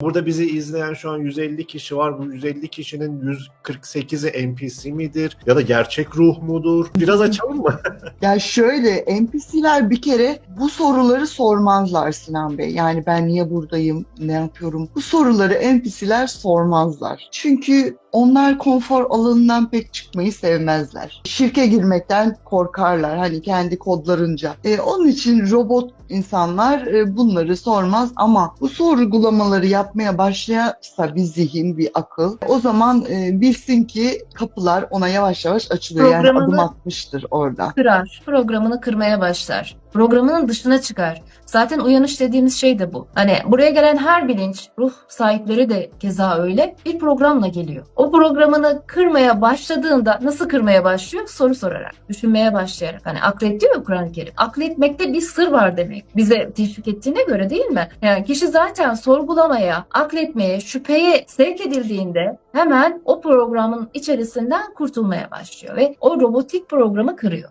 Burada bizi izleyen şu an 150 kişi var. Bu 150 kişinin 148'i NPC midir? Ya da gerçek ruh mudur? Biraz açalım mı? Ya şöyle NPC'ler bir kere bu soruları sormazlar Sinan Bey. Yani ben niye buradayım, ne yapıyorum? Bu soruları NPC'ler sormazlar. Çünkü onlar konfor alanından pek çıkmayı sevmezler. Şirke girmekten korkarlar hani kendi kodlarınca. E, onun için robot insanlar e, bunları sormaz ama bu sorgulamaları yapmaya başlarsa bir zihin, bir akıl o zaman e, bilsin ki kapılar ona yavaş yavaş açılıyor. Yani Programını- adım atmıştır orada. kırar. Programını kırmaya başlar. Programının dışına çıkar. Zaten uyanış dediğimiz şey de bu. Hani buraya gelen her bilinç, ruh sahipleri de keza öyle bir programla geliyor. O programını kırmaya başladığında nasıl kırmaya başlıyor? Soru sorarak, düşünmeye başlayarak. Hani aklet diyor ya Kur'an-ı Kerim. Akletmekte bir sır var demek. Bize teşvik ettiğine göre değil mi? Yani kişi zaten sorgulamaya, akletmeye, şüpheye sevk edildiğinde hemen o programın içerisinden kurtulmaya başlıyor ve o robotik programı kırıyor.